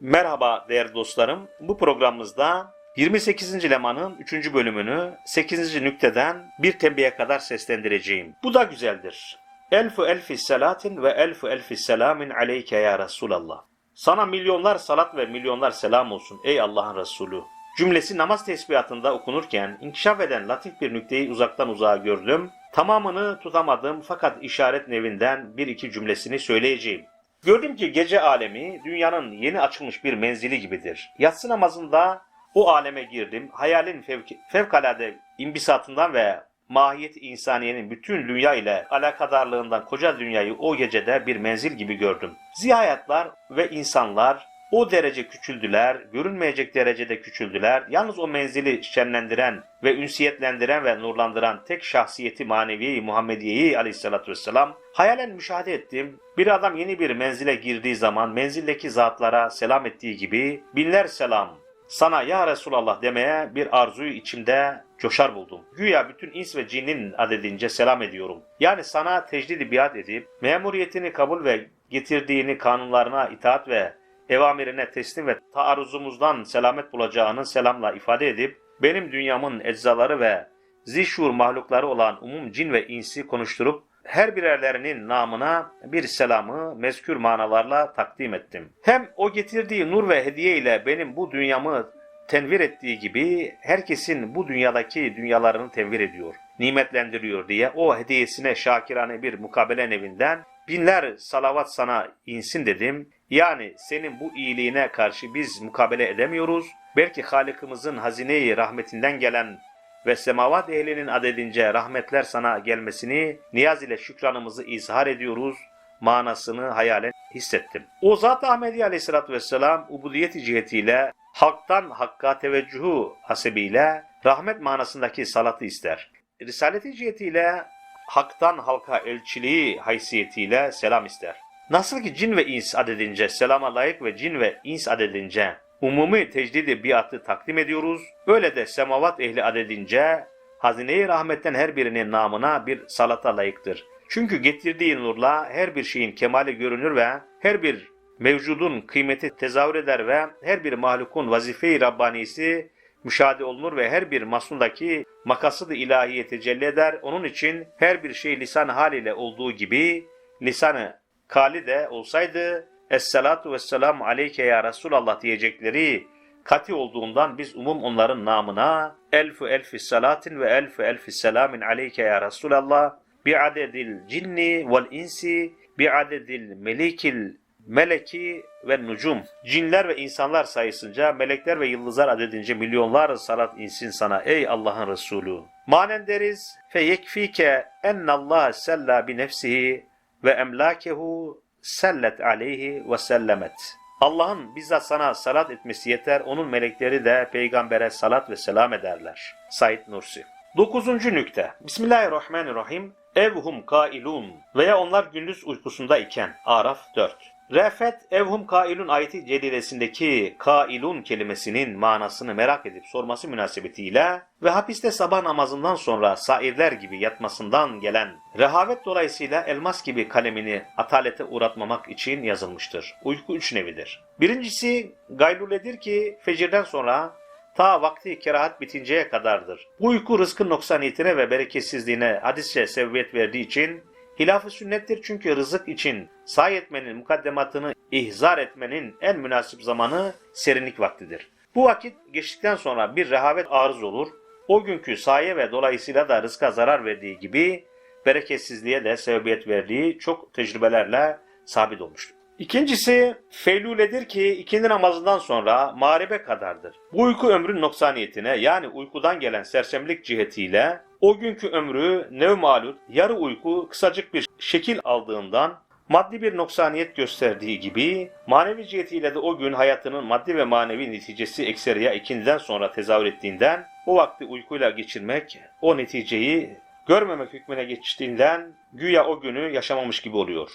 Merhaba değerli dostlarım. Bu programımızda 28. Leman'ın 3. bölümünü 8. nükteden bir tembihe kadar seslendireceğim. Bu da güzeldir. Elfu elfi selatin ve elfu elfi selamin aleyke ya Resulallah. Sana milyonlar salat ve milyonlar selam olsun ey Allah'ın Resulü. Cümlesi namaz tesbihatında okunurken inkişaf eden latif bir nükteyi uzaktan uzağa gördüm. Tamamını tutamadım fakat işaret nevinden bir iki cümlesini söyleyeceğim. Gördüm ki gece alemi dünyanın yeni açılmış bir menzili gibidir. Yatsı namazında o aleme girdim. Hayalin fevk- fevkalade imbisatından ve mahiyet insaniyenin bütün dünya ile alakadarlığından koca dünyayı o gecede bir menzil gibi gördüm. Zihayatlar ve insanlar o derece küçüldüler, görünmeyecek derecede küçüldüler. Yalnız o menzili şenlendiren ve ünsiyetlendiren ve nurlandıran tek şahsiyeti maneviyeyi Muhammediyeyi aleyhissalatü vesselam hayalen müşahede ettim. Bir adam yeni bir menzile girdiği zaman menzildeki zatlara selam ettiği gibi binler selam sana ya Resulallah demeye bir arzuyu içimde coşar buldum. Güya bütün ins ve cinnin adedince selam ediyorum. Yani sana tecdidi biat edip memuriyetini kabul ve getirdiğini kanunlarına itaat ve evamirine teslim ve taarruzumuzdan selamet bulacağını selamla ifade edip benim dünyamın eczaları ve zişur mahlukları olan umum cin ve insi konuşturup her birerlerinin namına bir selamı mezkür manalarla takdim ettim. Hem o getirdiği nur ve hediye ile benim bu dünyamı tenvir ettiği gibi herkesin bu dünyadaki dünyalarını tenvir ediyor, nimetlendiriyor diye o hediyesine şakirane bir mukabele nevinden binler salavat sana insin dedim. Yani senin bu iyiliğine karşı biz mukabele edemiyoruz. Belki Halık'ımızın hazineyi rahmetinden gelen ve semavat ehlinin adedince rahmetler sana gelmesini niyaz ile şükranımızı izhar ediyoruz manasını hayalen hissettim. O Zat Ahmedi Aleyhisselatü Vesselam ubudiyeti cihetiyle halktan hakka teveccühü hasebiyle rahmet manasındaki salatı ister. Risaleti cihetiyle haktan halka elçiliği haysiyetiyle selam ister. Nasıl ki cin ve ins adedince selama layık ve cin ve ins adedince umumi tecdidi biatı takdim ediyoruz. Öyle de semavat ehli adedince hazine-i rahmetten her birinin namına bir salata layıktır. Çünkü getirdiği nurla her bir şeyin kemali görünür ve her bir mevcudun kıymeti tezahür eder ve her bir mahlukun vazife-i Rabbanisi müşahede olunur ve her bir masundaki makasıd-ı ilahiye tecelli eder. Onun için her bir şey lisan haliyle olduğu gibi lisanı kali de olsaydı Esselatu vesselamu aleyke ya Resulallah diyecekleri kati olduğundan biz umum onların namına elfu elfi salatin ve elfu elfi selamin aleyke ya Resulallah bi'adedil cinni vel insi bi'adedil melikil meleki ve nucum. Cinler ve insanlar sayısınca, melekler ve yıldızlar adedince milyonlar salat insin sana ey Allah'ın Resulü. Manen deriz fe yekfike ennallah sella bi nefsihi ve emlakehu sellet aleyhi ve sellemet. Allah'ın bizzat sana salat etmesi yeter, onun melekleri de peygambere salat ve selam ederler. Said Nursi. Dokuzuncu nükte. Bismillahirrahmanirrahim. Evhum kailun veya onlar gündüz uykusunda iken. Araf 4. Refet evhum kailun ayeti celilesindeki kailun kelimesinin manasını merak edip sorması münasebetiyle ve hapiste sabah namazından sonra sairler gibi yatmasından gelen rehavet dolayısıyla elmas gibi kalemini atalete uğratmamak için yazılmıştır. Uyku üç nevidir. Birincisi gayluledir ki fecirden sonra ta vakti kerahat bitinceye kadardır. Bu uyku rızkın noksaniyetine ve bereketsizliğine hadisçe sevviyet verdiği için hilaf-ı sünnettir çünkü rızık için sahi etmenin mukaddematını ihzar etmenin en münasip zamanı serinlik vaktidir. Bu vakit geçtikten sonra bir rehavet arız olur. O günkü saye ve dolayısıyla da rızka zarar verdiği gibi bereketsizliğe de sebebiyet verdiği çok tecrübelerle sabit olmuştur. İkincisi feyluledir ki ikindi namazından sonra mağribe kadardır. Bu uyku ömrün noksaniyetine yani uykudan gelen sersemlik cihetiyle o günkü ömrü nevmalut yarı uyku kısacık bir şekil aldığından maddi bir noksaniyet gösterdiği gibi manevi cihetiyle de o gün hayatının maddi ve manevi neticesi ekseriya ikindiden sonra tezahür ettiğinden o vakti uykuyla geçirmek o neticeyi görmemek hükmüne geçtiğinden güya o günü yaşamamış gibi oluyor.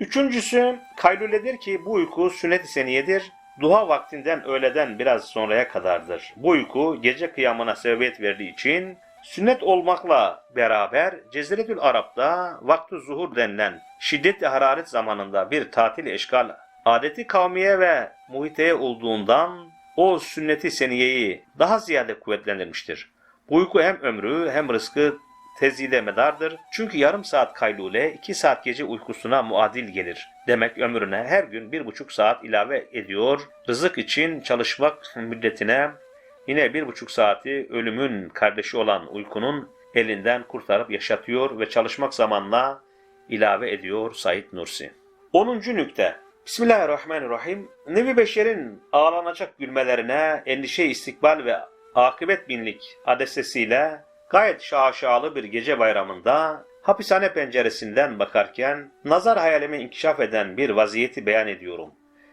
Üçüncüsü kaylüledir ki bu uyku sünnet-i seniyedir. Duha vaktinden öğleden biraz sonraya kadardır. Bu uyku gece kıyamına sebebiyet verdiği için sünnet olmakla beraber Ceziretül Arap'ta vaktu zuhur denilen şiddetli hararet zamanında bir tatil eşgal adeti kavmiye ve muhiteye olduğundan o sünneti seniyeyi daha ziyade kuvvetlendirmiştir. Bu uyku hem ömrü hem rızkı tezide medardır. Çünkü yarım saat kaylule iki saat gece uykusuna muadil gelir. Demek ömrüne her gün bir buçuk saat ilave ediyor. Rızık için çalışmak müddetine yine bir buçuk saati ölümün kardeşi olan uykunun elinden kurtarıp yaşatıyor ve çalışmak zamanla ilave ediyor Said Nursi. 10. nükte Bismillahirrahmanirrahim. Nevi Beşer'in ağlanacak gülmelerine endişe istikbal ve akıbet binlik adesesiyle gayet şaşalı bir gece bayramında hapishane penceresinden bakarken nazar hayalime inkişaf eden bir vaziyeti beyan ediyorum.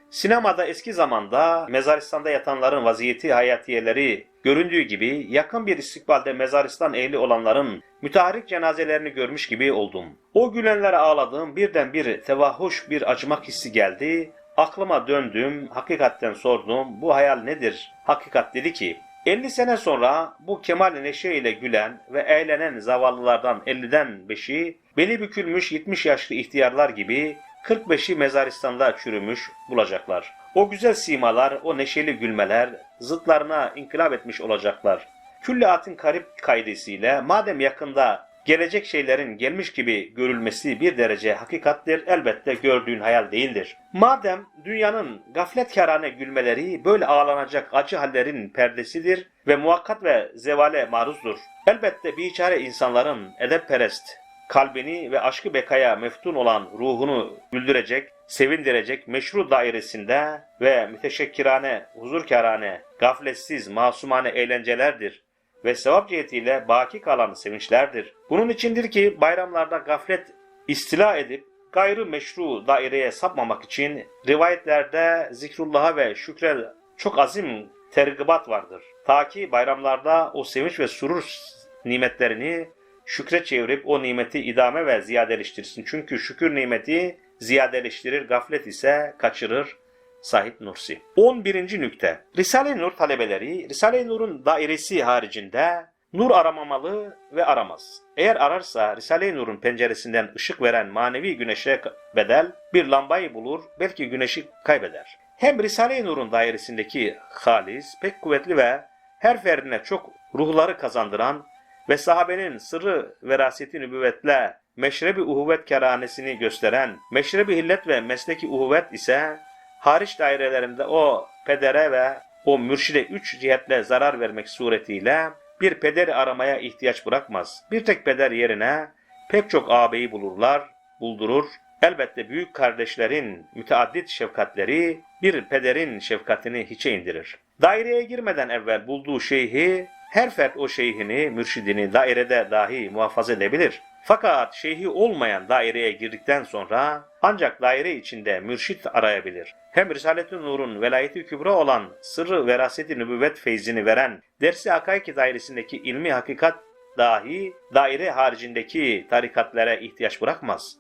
Sinemada eski zamanda mezaristanda yatanların vaziyeti hayatiyeleri göründüğü gibi yakın bir istikbalde mezaristan ehli olanların müteharrik cenazelerini görmüş gibi oldum. O gülenlere ağladığım birden bir tevahhuş bir acımak hissi geldi. Aklıma döndüm, hakikatten sordum. Bu hayal nedir? Hakikat dedi ki, 50 sene sonra bu kemal neşe ile gülen ve eğlenen zavallılardan 50'den 5'i beli bükülmüş 70 yaşlı ihtiyarlar gibi 45'i mezaristanda çürümüş bulacaklar. O güzel simalar, o neşeli gülmeler zıtlarına inkılap etmiş olacaklar. Külliatın karip kaidesiyle madem yakında gelecek şeylerin gelmiş gibi görülmesi bir derece hakikattir, elbette gördüğün hayal değildir. Madem dünyanın gafletkarane gülmeleri böyle ağlanacak acı hallerin perdesidir ve muhakkat ve zevale maruzdur. Elbette biçare insanların edepperest, kalbini ve aşkı bekaya meftun olan ruhunu güldürecek, sevindirecek meşru dairesinde ve müteşekkirane, huzurkarane, gafletsiz, masumane eğlencelerdir ve sevap cihetiyle baki kalan sevinçlerdir. Bunun içindir ki bayramlarda gaflet istila edip gayrı meşru daireye sapmamak için rivayetlerde zikrullah'a ve şükre çok azim tergibat vardır. Ta ki bayramlarda o sevinç ve surur nimetlerini şükre çevirip o nimeti idame ve ziyadeleştirsin. Çünkü şükür nimeti ziyadeleştirir, gaflet ise kaçırır. Sahip Nursi. 11. nükte. Risale-i Nur talebeleri Risale-i Nur'un dairesi haricinde nur aramamalı ve aramaz. Eğer ararsa Risale-i Nur'un penceresinden ışık veren manevi güneşe bedel bir lambayı bulur, belki güneşi kaybeder. Hem Risale-i Nur'un dairesindeki halis, pek kuvvetli ve her ferdine çok ruhları kazandıran ve sahabenin sırrı veraseti nübüvvetle meşrebi uhuvvet keranesini gösteren, meşrebi hillet ve mesleki uhuvvet ise hariç dairelerinde o pedere ve o mürşide üç cihetle zarar vermek suretiyle bir pederi aramaya ihtiyaç bırakmaz. Bir tek peder yerine pek çok ağabeyi bulurlar, buldurur. Elbette büyük kardeşlerin müteaddit şefkatleri bir pederin şefkatini hiçe indirir. Daireye girmeden evvel bulduğu şeyhi her fert o şeyhini, mürşidini dairede dahi muhafaza edebilir. Fakat şeyhi olmayan daireye girdikten sonra ancak daire içinde mürşit arayabilir. Hem Risalet-i Nur'un velayeti kübra olan sırrı veraseti nübüvvet feyzini veren dersi hakaiki dairesindeki ilmi hakikat dahi daire haricindeki tarikatlara ihtiyaç bırakmaz.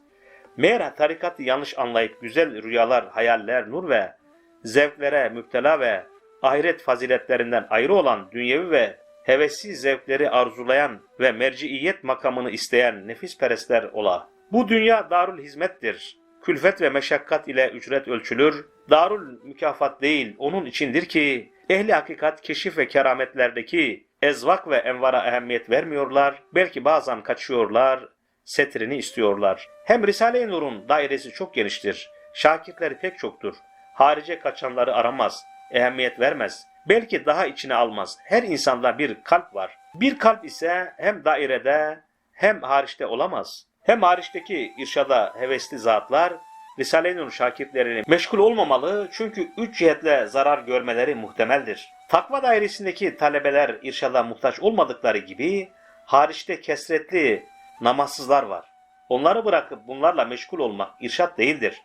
Meğer tarikatı yanlış anlayıp güzel rüyalar, hayaller, nur ve zevklere müptela ve ahiret faziletlerinden ayrı olan dünyevi ve hevesli zevkleri arzulayan ve merciiyet makamını isteyen nefis perestler ola. Bu dünya darul hizmettir. Külfet ve meşakkat ile ücret ölçülür. Darul mükafat değil, onun içindir ki ehli hakikat keşif ve kerametlerdeki ezvak ve envara ehemmiyet vermiyorlar. Belki bazen kaçıyorlar, setrini istiyorlar. Hem Risale-i Nur'un dairesi çok geniştir. Şakirtleri pek çoktur. Harice kaçanları aramaz, ehemmiyet vermez. Belki daha içine almaz. Her insanda bir kalp var. Bir kalp ise hem dairede hem hariçte olamaz. Hem hariçteki irşada hevesli zatlar Risale-i Nur şakirtlerini meşgul olmamalı çünkü üç cihetle zarar görmeleri muhtemeldir. Takva dairesindeki talebeler irşada muhtaç olmadıkları gibi hariçte kesretli namazsızlar var. Onları bırakıp bunlarla meşgul olmak irşat değildir.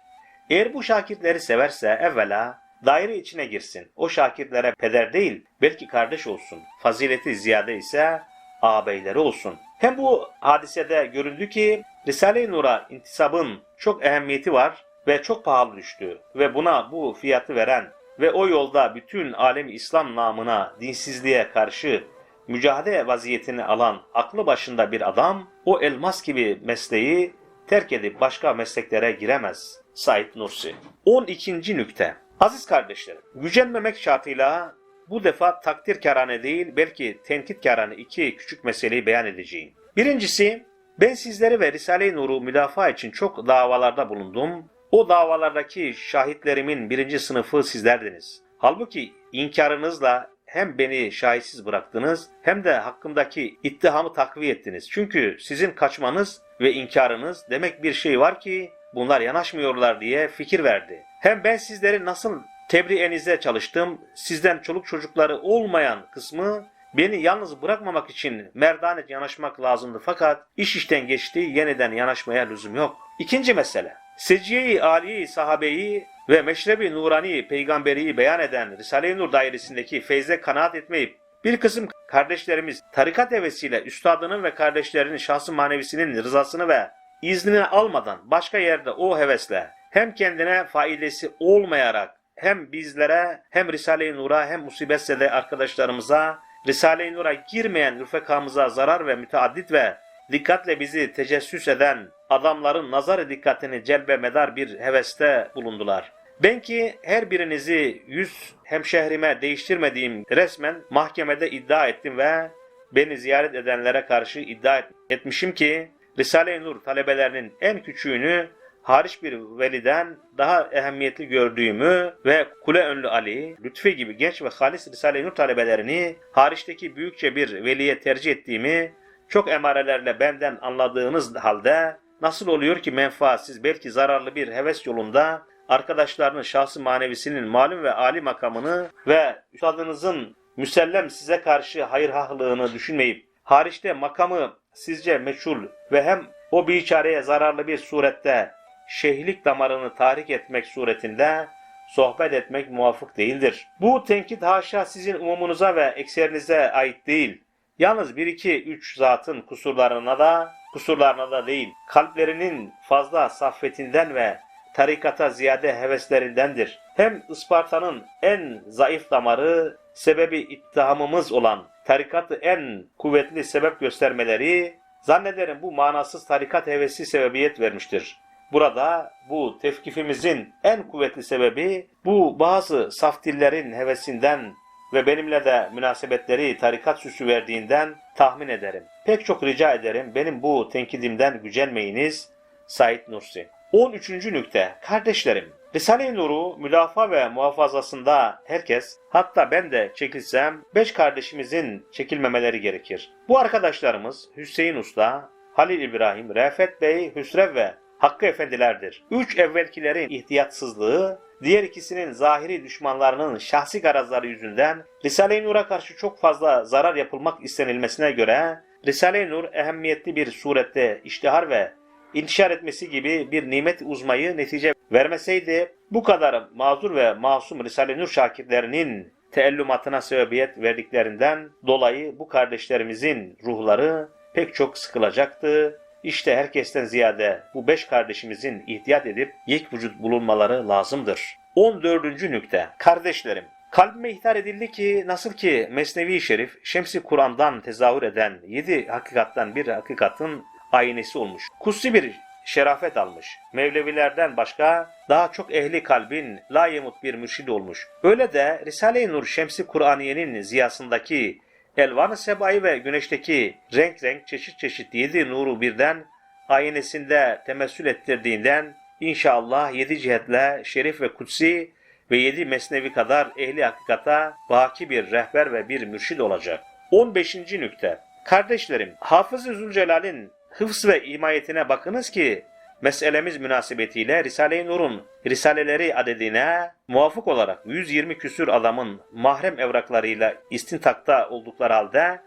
Eğer bu şakirtleri severse evvela daire içine girsin. O şakirtlere peder değil, belki kardeş olsun. Fazileti ziyade ise ağabeyleri olsun. Hem bu hadisede görüldü ki Risale-i Nur'a intisabın çok ehemmiyeti var ve çok pahalı düştü ve buna bu fiyatı veren ve o yolda bütün alemi İslam namına dinsizliğe karşı mücadele vaziyetini alan aklı başında bir adam o elmas gibi mesleği terk edip başka mesleklere giremez. Said Nursi 12. nükte Aziz kardeşlerim, gücenmemek şartıyla bu defa takdir karane değil belki tenkit karane iki küçük meseleyi beyan edeceğim. Birincisi, ben sizleri ve Risale-i Nur'u müdafaa için çok davalarda bulundum. O davalardaki şahitlerimin birinci sınıfı sizlerdiniz. Halbuki inkarınızla hem beni şahitsiz bıraktınız hem de hakkımdaki ittihamı takviye ettiniz. Çünkü sizin kaçmanız ve inkarınız demek bir şey var ki bunlar yanaşmıyorlar diye fikir verdi. Hem ben sizleri nasıl tebriğinize çalıştım, sizden çoluk çocukları olmayan kısmı beni yalnız bırakmamak için merdane yanaşmak lazımdı fakat iş işten geçti yeniden yanaşmaya lüzum yok. İkinci mesele. Secciye-i Aliye sahabeyi ve Meşrebi Nurani peygamberiyi beyan eden Risale-i Nur dairesindeki feyze kanaat etmeyip bir kısım kardeşlerimiz tarikat hevesiyle üstadının ve kardeşlerinin şahsı manevisinin rızasını ve iznini almadan başka yerde o hevesle hem kendine faidesi olmayarak hem bizlere hem Risale-i Nur'a hem musibetse arkadaşlarımıza Risale-i Nur'a girmeyen rüfekamıza zarar ve müteaddit ve dikkatle bizi tecessüs eden adamların nazar dikkatini celbe medar bir heveste bulundular. Ben ki her birinizi yüz hemşehrime değiştirmediğim resmen mahkemede iddia ettim ve beni ziyaret edenlere karşı iddia et- etmişim ki Risale-i Nur talebelerinin en küçüğünü hariç bir veliden daha ehemmiyetli gördüğümü ve Kule Önlü Ali, Lütfi gibi genç ve halis Risale-i Nur talebelerini hariçteki büyükçe bir veliye tercih ettiğimi çok emarelerle benden anladığınız halde nasıl oluyor ki menfaatsiz belki zararlı bir heves yolunda arkadaşlarının şahsı manevisinin malum ve âli makamını ve üstadınızın müsellem size karşı hayırhahlığını düşünmeyip hariçte makamı sizce meçhul ve hem o biçareye zararlı bir surette şeyhlik damarını tahrik etmek suretinde sohbet etmek muvafık değildir. Bu tenkit haşa sizin umumunuza ve ekserinize ait değil. Yalnız bir iki üç zatın kusurlarına da kusurlarına da değil. Kalplerinin fazla saffetinden ve tarikata ziyade heveslerindendir. Hem Isparta'nın en zayıf damarı sebebi ittihamımız olan tarikatı en kuvvetli sebep göstermeleri zannederim bu manasız tarikat hevesi sebebiyet vermiştir. Burada bu tevkifimizin en kuvvetli sebebi bu bazı saf dillerin hevesinden ve benimle de münasebetleri tarikat süsü verdiğinden tahmin ederim. Pek çok rica ederim benim bu tenkidimden gücenmeyiniz. Said Nursi 13. nükte Kardeşlerim Risale-i Nur'u müdafaa ve muhafazasında herkes, hatta ben de çekilsem, beş kardeşimizin çekilmemeleri gerekir. Bu arkadaşlarımız Hüseyin Usta, Halil İbrahim, Refet Bey, Hüsrev ve Hakkı Efendilerdir. Üç evvelkilerin ihtiyatsızlığı, diğer ikisinin zahiri düşmanlarının şahsi garazları yüzünden Risale-i Nur'a karşı çok fazla zarar yapılmak istenilmesine göre Risale-i Nur ehemmiyetli bir surette iştihar ve intişar etmesi gibi bir nimet uzmayı netice vermeseydi bu kadar mazur ve masum Risale-i Nur şakirtlerinin teellümatına sebebiyet verdiklerinden dolayı bu kardeşlerimizin ruhları pek çok sıkılacaktı. İşte herkesten ziyade bu beş kardeşimizin ihtiyat edip yek vücut bulunmaları lazımdır. 14. nükte Kardeşlerim, kalbime ihtar edildi ki nasıl ki Mesnevi Şerif Şemsi Kur'an'dan tezahür eden yedi hakikattan bir hakikatın aynesi olmuş. Kutsi bir şerafet almış. Mevlevilerden başka daha çok ehli kalbin layemut bir mürşid olmuş. Öyle de Risale-i Nur Şemsi Kur'aniye'nin ziyasındaki Elvan-ı Sebai ve güneşteki renk renk çeşit çeşit yedi nuru birden aynesinde temessül ettirdiğinden inşallah yedi cihetle şerif ve kutsi ve yedi mesnevi kadar ehli hakikata baki bir rehber ve bir mürşid olacak. 15. nükte Kardeşlerim, Hafız-ı Zülcelal'in hıfz ve imayetine bakınız ki meselemiz münasebetiyle Risale-i Nur'un risaleleri adedine muvafık olarak 120 küsür adamın mahrem evraklarıyla istintakta oldukları halde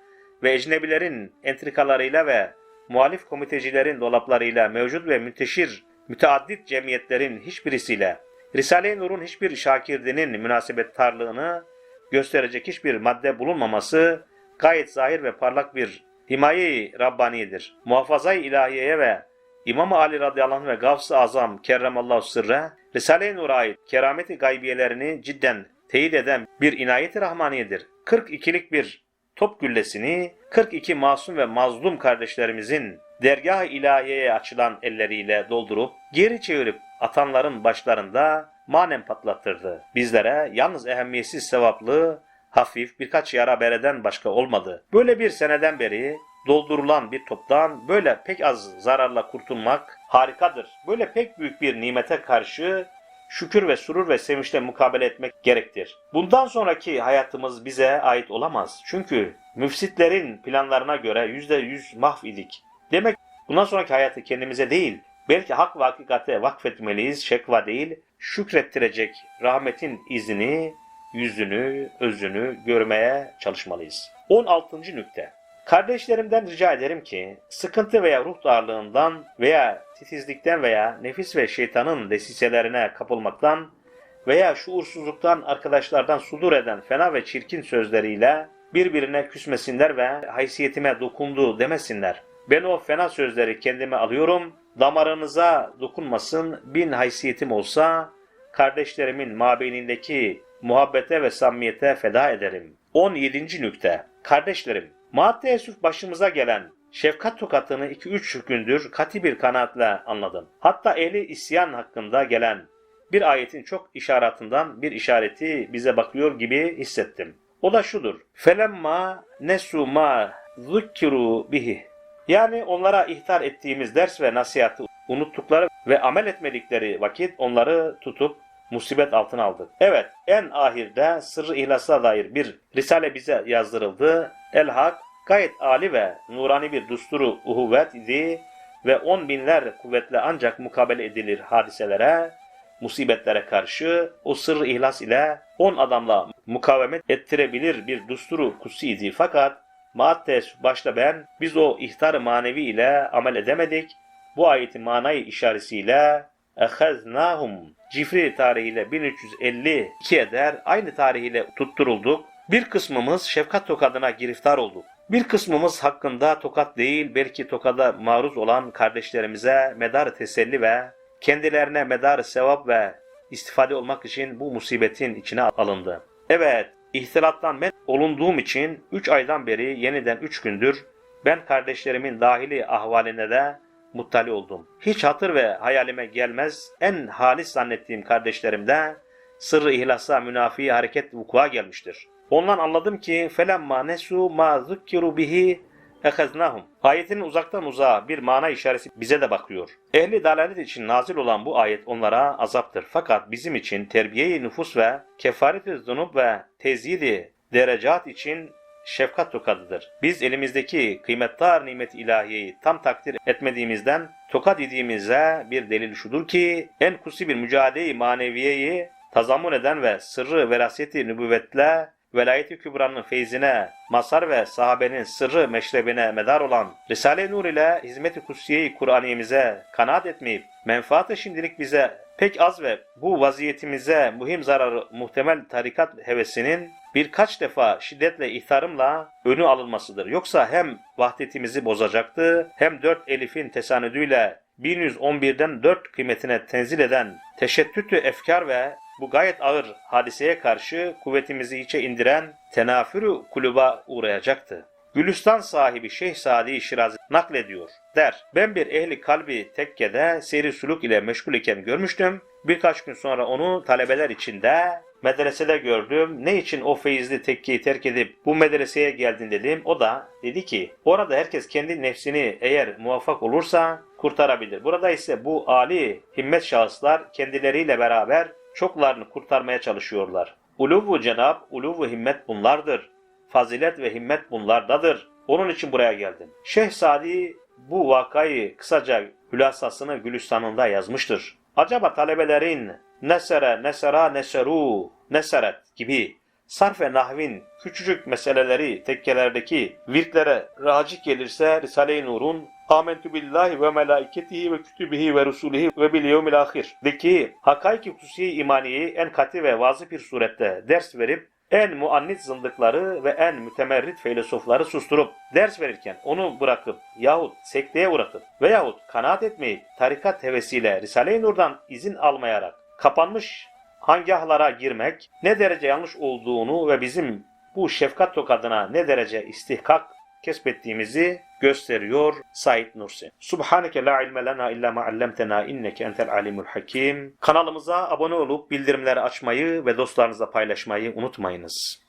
ve ecnebilerin entrikalarıyla ve muhalif komitecilerin dolaplarıyla mevcut ve müteşir müteaddit cemiyetlerin hiçbirisiyle Risale-i Nur'un hiçbir şakirdinin münasebettarlığını gösterecek hiçbir madde bulunmaması gayet zahir ve parlak bir himaye-i Rabbani'dir. Muhafaza-i ilahiyeye ve İmam Ali radıyallahu anh ve Gavs-ı Azam kerremallahu sırra Risale-i Nur'a ait kerameti gaybiyelerini cidden teyit eden bir inayet-i rahmaniyedir. 42'lik bir top güllesini 42 masum ve mazlum kardeşlerimizin dergah-ı ilahiyeye açılan elleriyle doldurup geri çevirip atanların başlarında manen patlattırdı. Bizlere yalnız ehemmiyetsiz sevaplı, hafif birkaç yara bereden başka olmadı. Böyle bir seneden beri doldurulan bir toptan böyle pek az zararla kurtulmak harikadır. Böyle pek büyük bir nimete karşı şükür ve surur ve sevinçle mukabele etmek gerektir. Bundan sonraki hayatımız bize ait olamaz. Çünkü müfsitlerin planlarına göre yüzde yüz mahv idik. Demek bundan sonraki hayatı kendimize değil, belki hak ve hakikate vakfetmeliyiz, şekva değil, şükrettirecek rahmetin izini, yüzünü, özünü görmeye çalışmalıyız. 16. nükte. Kardeşlerimden rica ederim ki sıkıntı veya ruh darlığından veya titizlikten veya nefis ve şeytanın desiselerine kapılmaktan veya şuursuzluktan arkadaşlardan sudur eden fena ve çirkin sözleriyle birbirine küsmesinler ve haysiyetime dokundu demesinler. Ben o fena sözleri kendime alıyorum, damarınıza dokunmasın, bin haysiyetim olsa kardeşlerimin mabeynindeki muhabbete ve samimiyete feda ederim. 17. nükte. Kardeşlerim, Yusuf başımıza gelen şefkat tokatını 2-3 gündür kati bir kanaatle anladım. Hatta ehli isyan hakkında gelen bir ayetin çok işaretinden bir işareti bize bakıyor gibi hissettim. O da şudur. Felemma nesu ma zukkiru bihi. Yani onlara ihtar ettiğimiz ders ve nasihatı unuttukları ve amel etmedikleri vakit onları tutup musibet altına aldık. Evet, en ahirde sırrı ihlasa dair bir risale bize yazdırıldı. El-Hak gayet ali ve nurani bir dusturu uhuvvet idi ve on binler kuvvetle ancak mukabele edilir hadiselere, musibetlere karşı o sırrı ihlas ile on adamla mukavemet ettirebilir bir dusturu kutsi idi. Fakat Maat başta ben biz o ihtar manevi ile amel edemedik. Bu ayetin manayı işaretiyle ehaznahum Cifri tarihiyle 1352 eder aynı tarihiyle tutturulduk. Bir kısmımız şefkat tokadına giriftar olduk. Bir kısmımız hakkında tokat değil belki tokada maruz olan kardeşlerimize medar teselli ve kendilerine medar sevap ve istifade olmak için bu musibetin içine alındı. Evet, ihtilattan men olunduğum için 3 aydan beri yeniden 3 gündür ben kardeşlerimin dahili ahvaline de muttali oldum. Hiç hatır ve hayalime gelmez en halis zannettiğim kardeşlerimde sırrı ihlasa münafi hareket vukua gelmiştir. Ondan anladım ki felemma nesu ma zukkiru bihi ehaznahum. Ayetin uzaktan uzağa bir mana işareti bize de bakıyor. Ehli dalalet için nazil olan bu ayet onlara azaptır. Fakat bizim için terbiye-i nüfus ve kefaret-i zunub ve tezyidi derecat için şefkat tokadıdır. Biz elimizdeki kıymetdar nimet ilahiyeyi tam takdir etmediğimizden tokat yediğimize bir delil şudur ki en kutsi bir mücadele-i maneviyeyi tazammun eden ve sırrı verasiyeti nübüvvetle velayeti kübranın feyzine, masar ve sahabenin sırrı meşrebine medar olan Risale-i Nur ile hizmet-i kutsiye-i Kur'aniyemize kanaat etmeyip menfaat şimdilik bize pek az ve bu vaziyetimize muhim zararı muhtemel tarikat hevesinin birkaç defa şiddetle ihtarımla önü alınmasıdır. Yoksa hem vahdetimizi bozacaktı hem dört elifin tesanüdüyle 1111'den 4 kıymetine tenzil eden teşettütü efkar ve bu gayet ağır hadiseye karşı kuvvetimizi hiçe indiren tenafürü kuluba uğrayacaktı. Gülistan sahibi Şeyh Sadi Şirazi naklediyor. Der, ben bir ehli kalbi tekkede seri suluk ile meşgul iken görmüştüm. Birkaç gün sonra onu talebeler içinde medresede gördüm. Ne için o feyizli tekkeyi terk edip bu medreseye geldin dedim. O da dedi ki orada herkes kendi nefsini eğer muvaffak olursa kurtarabilir. Burada ise bu ali himmet şahıslar kendileriyle beraber çoklarını kurtarmaya çalışıyorlar. Uluvu cenab, uluvu himmet bunlardır. Fazilet ve himmet bunlardadır. Onun için buraya geldim. Şeyh Sadi bu vakayı kısaca hülasasını Gülistan'ında yazmıştır. Acaba talebelerin nesere, nesera, neseru, neseret gibi sarf ve nahvin küçücük meseleleri tekkelerdeki virtlere racih gelirse Risale-i Nur'un Âmentü billahi ve melaiketihi ve kütübihi ve rusulihi ve bil yevmil ahir. Deki hakaiki kusiye imaniyeyi en katı ve vazı bir surette ders verip en muannit zındıkları ve en mütemerrit filozofları susturup ders verirken onu bırakıp yahut sekteye uğratıp veyahut kanaat etmeyip tarikat hevesiyle Risale-i Nur'dan izin almayarak kapanmış hangahlara girmek ne derece yanlış olduğunu ve bizim bu şefkat tokadına ne derece istihkak kesbettiğimizi gösteriyor Said Nursi. Subhaneke la ilme lena illa ma allamtena inneke entel alimul hakim. Kanalımıza abone olup bildirimleri açmayı ve dostlarınızla paylaşmayı unutmayınız.